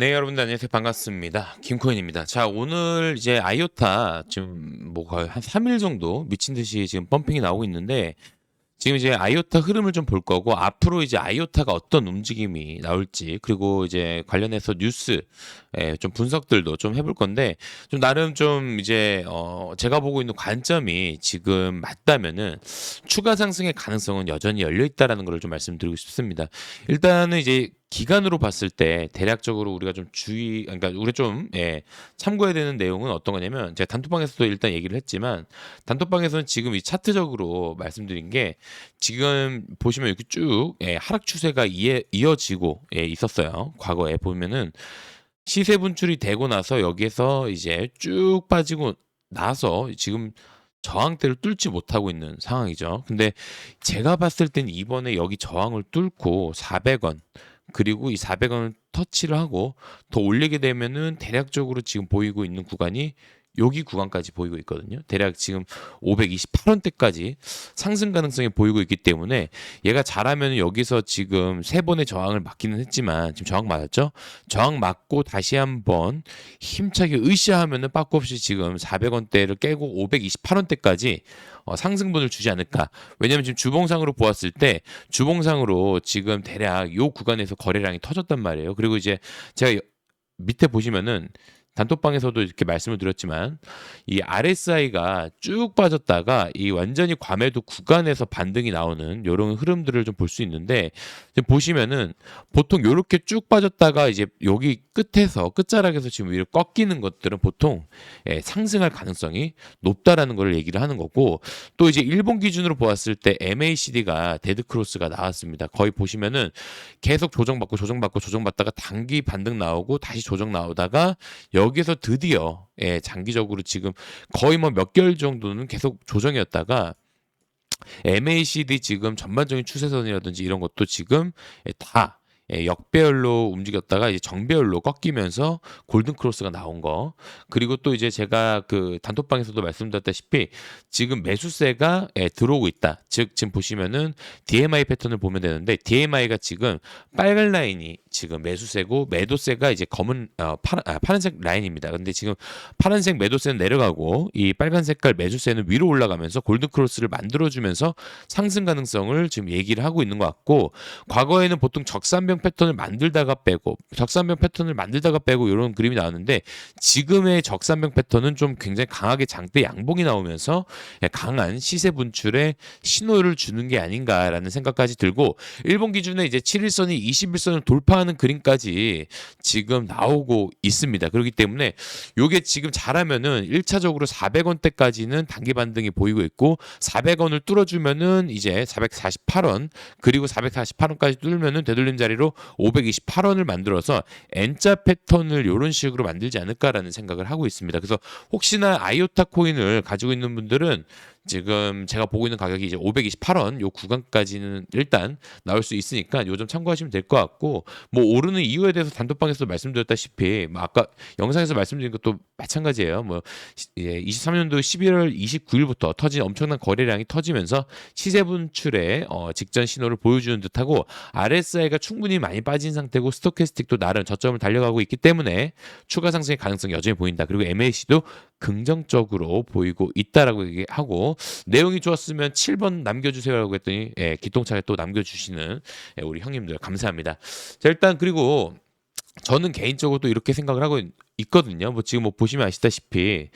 네, 여러분들 안녕하세요. 반갑습니다. 김코인입니다. 자, 오늘 이제 아이오타 지금 뭐 거의 한 3일 정도 미친 듯이 지금 펌핑이 나오고 있는데 지금 이제 아이오타 흐름을 좀 볼 거고 앞으로 이제 아이오타가 어떤 움직임이 나올지 그리고 이제 관련해서 뉴스 예, 좀 분석들도 좀 해볼 건데 좀 나름 좀 이제 어 제가 보고 있는 관점이 지금 맞다면은 추가 상승의 가능성은 여전히 열려 있다라는 걸 좀 말씀드리고 싶습니다. 일단은 이제 기간으로 봤을 때 대략적으로 우리가 좀 주의 그러니까 우리 좀 예, 참고해야 되는 내용은 어떤 거냐면 제가 단톡방에서도 일단 얘기를 했지만 단톡방에서는 지금 이 차트적으로 말씀드린 게 지금 보시면 이렇게 쭉 예, 하락 추세가 이어, 이어지고 예, 있었어요. 과거에 보면은 시세 분출이 되고 나서 여기에서 이제 쭉 빠지고 나서 지금 저항대를 뚫지 못하고 있는 상황이죠. 근데 제가 봤을 땐 이번에 여기 저항을 뚫고 400원 그리고 이 400원을 터치를 하고 더 올리게 되면은 대략적으로 지금 보이고 있는 구간이 여기 구간까지 보이고 있거든요. 대략 지금 528원대까지 상승 가능성이 보이고 있기 때문에 얘가 잘하면 여기서 지금 세 번의 저항을 맞기는 했지만 지금 저항 맞았죠? 저항 맞고 다시 한번 힘차게 으쌰하면은 빠꾸 없이 지금 400원대를 깨고 528원대까지 어, 상승분을 주지 않을까. 왜냐면 지금 주봉상으로 보았을 때 주봉상으로 지금 대략 요 구간에서 거래량이 터졌단 말이에요. 그리고 이제 제가 여- 밑에 보시면은 단톡방에서도 이렇게 말씀을 드렸지만 이 RSI가 쭉 빠졌다가 이 완전히 과매도 구간에서 반등이 나오는 이런 흐름들을 좀 볼 수 있는데 지금 보시면은 보통 이렇게 쭉 빠졌다가 이제 여기 끝에서 끝자락에서 지금 위로 꺾이는 것들은 보통 예, 상승할 가능성이 높다라는 걸 얘기를 하는 거고 또 이제 일본 기준으로 보았을 때 MACD가 데드 크로스가 나왔습니다. 거의 보시면은 계속 조정받고 조정받고 조정받다가 단기 반등 나오고 다시 조정 나오다가 여기서 드디어 예, 장기적으로 지금 거의 뭐 몇 개월 정도는 계속 조정이었다가 MACD 지금 전반적인 추세선이라든지 이런 것도 지금 예, 다 예, 역배열로 움직였다가 이제 정배열로 꺾이면서 골든 크로스가 나온 거. 그리고 또 이제 제가 그 단톡방에서도 말씀드렸다시피 지금 매수세가 예, 들어오고 있다. 즉 지금 보시면은 DMI 패턴을 보면 되는데 DMI가 지금 빨간 라인이 지금 매수세고 매도세가 이제 검은 어, 파란, 아, 파란색 라인입니다. 근데 지금 파란색 매도세는 내려가고 이 빨간 색깔 매수세는 위로 올라가면서 골든 크로스를 만들어주면서 상승 가능성을 지금 얘기를 하고 있는 것 같고 과거에는 보통 적산병 패턴을 만들다가 빼고 적산병 패턴을 만들다가 빼고 이런 그림이 나왔는데 지금의 적산병 패턴은 좀 굉장히 강하게 장대 양봉이 나오면서 강한 시세 분출에 신호를 주는 게 아닌가라는 생각까지 들고 일본 기준에 이제 7일선이 21선을 돌파 하는 그림까지 지금 나오고 있습니다. 그렇기 때문에 요게 지금 잘하면은 1차적으로 400원대까지는 단기 반등이 보이고 있고 400원을 뚫어주면은 이제 448원 그리고 448원까지 뚫으면은 되돌림 자리로 528원을 만들어서 N자 패턴을 이런 식으로 만들지 않을까라는 생각을 하고 있습니다. 그래서 혹시나 아이오타 코인을 가지고 있는 분들은 지금 제가 보고 있는 가격이 이제 528원 요 구간까지는 일단 나올 수 있으니까 요 점 참고하시면 될 것 같고 뭐 오르는 이유에 대해서 단톡방에서 말씀드렸다시피 뭐 아까 영상에서 말씀드린 것도 마찬가지예요. 뭐 예, 23년도 11월 29일부터 터진 엄청난 거래량이 터지면서 시세 분출의 어, 직전 신호를 보여주는 듯하고 RSI가 충분히 많이 빠진 상태고 스토캐스틱도 나름 저점을 달려가고 있기 때문에 추가 상승의 가능성이 여전히 보인다. 그리고 MAC도 긍정적으로 보이고 있다라고 얘기하고 내용이 좋았으면 7번 남겨주세요라고 했더니 예, 기똥차게 또 남겨주시는 예, 우리 형님들 감사합니다. 자 일단 그리고 저는 개인적으로 또 이렇게 생각을 하고 있- 있거든요. 뭐 지금 뭐 보시면 아시다시피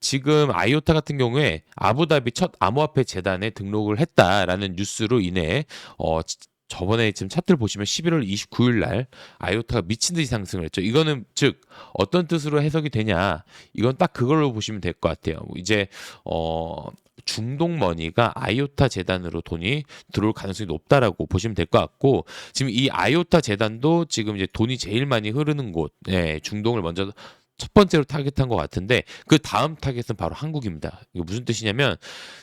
지금 아이오타 같은 경우에 아부다비 첫 암호화폐 재단에 등록을 했다라는 뉴스로 인해 어 지- 저번에 지금 차트를 보시면 11월 29일 날 아이오타가 미친 듯이 상승을 했죠. 이거는 즉 어떤 뜻으로 해석이 되냐? 이건 딱 그걸로 보시면 될 것 같아요. 이제 어 중동 머니가 아이오타 재단으로 돈이 들어올 가능성이 높다라고 보시면 될 것 같고 지금 이 아이오타 재단도 지금 이제 돈이 제일 많이 흐르는 곳, 예, 중동을 먼저 첫 번째로 타겟한 것 같은데 그 다음 타겟은 바로 한국입니다. 이게 무슨 뜻이냐면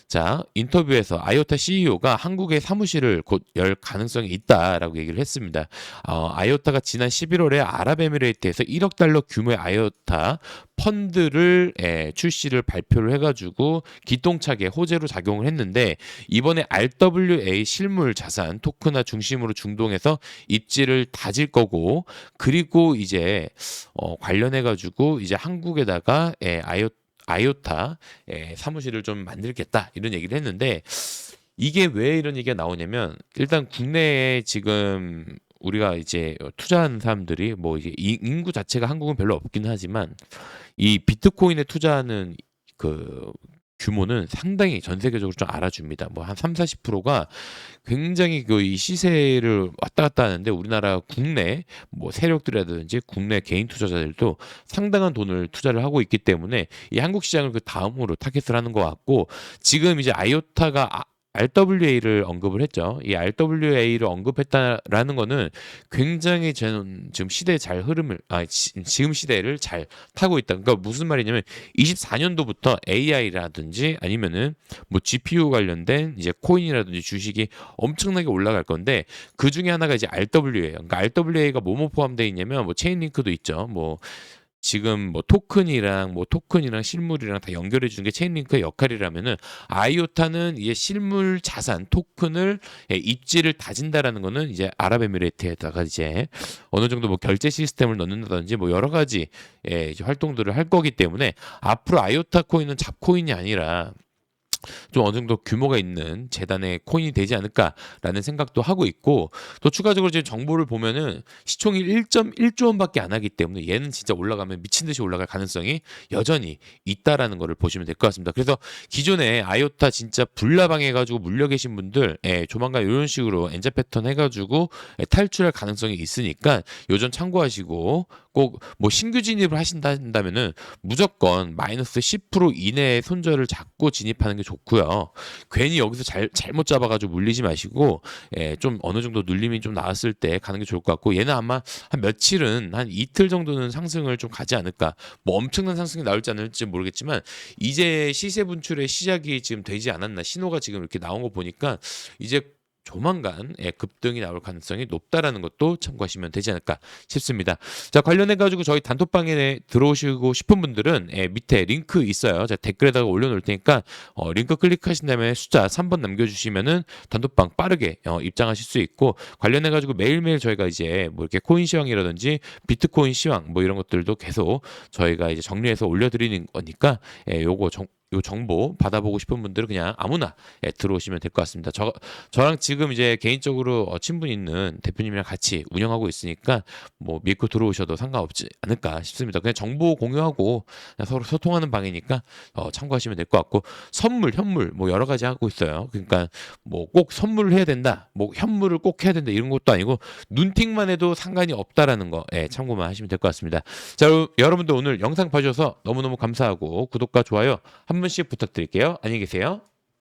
자 인터뷰에서 아이오타 CEO가 한국에 사무실을 곧 열 가능성이 있다라고 얘기를 했습니다. 어, 아이오타가 지난 11월에 아랍에미레이트에서 1억 달러 규모의 아이오타 펀드를 예, 출시를 발표를 해가지고 기똥차게 호재로 작용을 했는데 이번에 RWA 실물 자산 토크나 중심으로 중동에서 입지를 다질 거고 그리고 이제 어, 관련해가지고 이제 한국에다가 예, 아이오 아이오타 예, 사무실을 좀 만들겠다 이런 얘기를 했는데 이게 왜 이런 얘기가 나오냐면 일단 국내에 지금 우리가 이제 투자한 사람들이 뭐 이제 이- 인구 자체가 한국은 별로 없긴 하지만 이 비트코인에 투자하는 그 규모는 상당히 전 세계적으로 좀 알아줍니다. 뭐 한 3, 40%가 굉장히 그 이 시세를 왔다 갔다 하는데 우리나라 국내 뭐 세력들이라든지 국내 개인 투자자들도 상당한 돈을 투자를 하고 있기 때문에 이 한국 시장을 그 다음으로 타겟을 하는 것 같고 지금 이제 아이오타가 아- RWA를 언급을 했죠. 이 RWA를 언급했다라는 거는 굉장히 저는 지금 시대 잘 흐름을 아 지, 지금 시대를 잘 타고 있다. 그러니까 무슨 말이냐면 24년도부터 AI라든지 아니면은 뭐 GPU 관련된 이제 코인이라든지 주식이 엄청나게 올라갈 건데 그 중에 하나가 이제 RWA예요. 그러니까 RWA가 뭐뭐 포함되어 있냐면 뭐 체인링크도 있죠. 뭐 지금 뭐 토큰이랑 뭐 토큰이랑 실물이랑 다 연결해 주는 게 체인링크의 역할이라면은 아이오타는 이제 실물 자산 토큰을 예, 입지를 다진다라는 거는 이제 아랍에미레이트에다가 이제 어느 정도 뭐 결제 시스템을 넣는다든지 뭐 여러 가지 예, 활동들을 할 거기 때문에 앞으로 아이오타 코인은 잡코인이 아니라 좀 어느 정도 규모가 있는 재단의 코인이 되지 않을까라는 생각도 하고 있고 또 추가적으로 이제 정보를 보면은 시총이 1.1조 원밖에 안 하기 때문에 얘는 진짜 올라가면 미친 듯이 올라갈 가능성이 여전히 있다라는 거를 보시면 될 것 같습니다. 그래서 기존에 아이오타 진짜 불나방 해가지고 물려 계신 분들 예, 조만간 이런 식으로 엔자 패턴 해가지고 예, 탈출할 가능성이 있으니까 요점 참고하시고 꼭 뭐 신규 진입을 하신다면은 무조건 마이너스 10% 이내의 손절을 잡고 진입하는 게 좋고요. 괜히 여기서 잘 잘못 잡아가지고 물리지 마시고 예, 좀 어느 정도 눌림이 좀 나왔을 때 가는 게 좋을 것 같고 얘는 아마 한 며칠은 한 이틀 정도는 상승을 좀 가지 않을까. 뭐 엄청난 상승이 나올지 않을지 모르겠지만 이제 시세 분출의 시작이 지금 되지 않았나 신호가 지금 이렇게 나온 거 보니까 이제 조만간 예, 급등이 나올 가능성이 높다라는 것도 참고하시면 되지 않을까 싶습니다. 자 관련해 가지고 저희 단톡방에 들어오시고 싶은 분들은 예, 밑에 링크 있어요. 제가 댓글에다가 올려놓을 테니까 어, 링크 클릭하신 다음에 숫자 3번 남겨주시면은 단톡방 빠르게 어, 입장하실 수 있고 관련해 가지고 매일매일 저희가 이제 뭐 이렇게 코인 시황이라든지 비트코인 시황 뭐 이런 것들도 계속 저희가 이제 정리해서 올려드리는 거니까 예, 요거 정 요 정보 받아보고 싶은 분들은 그냥 아무나 예, 들어오시면 될 것 같습니다. 저 저랑 지금 이제 개인적으로 어, 친분 있는 대표님이랑 같이 운영하고 있으니까 뭐 믿고 들어오셔도 상관없지 않을까 싶습니다. 그냥 정보 공유하고 그냥 서로 소통하는 방이니까 어, 참고하시면 될 것 같고 선물, 현물 뭐 여러 가지 하고 있어요. 그러니까 뭐 꼭 선물을 해야 된다, 뭐 현물을 꼭 해야 된다 이런 것도 아니고 눈팅만 해도 상관이 없다라는 거 예, 참고만 하시면 될 것 같습니다. 자, 여러- 여러분들 오늘 영상 봐주셔서 너무너무 감사하고 구독과 좋아요 한 번씩 부탁드릴게요. 안녕히 계세요.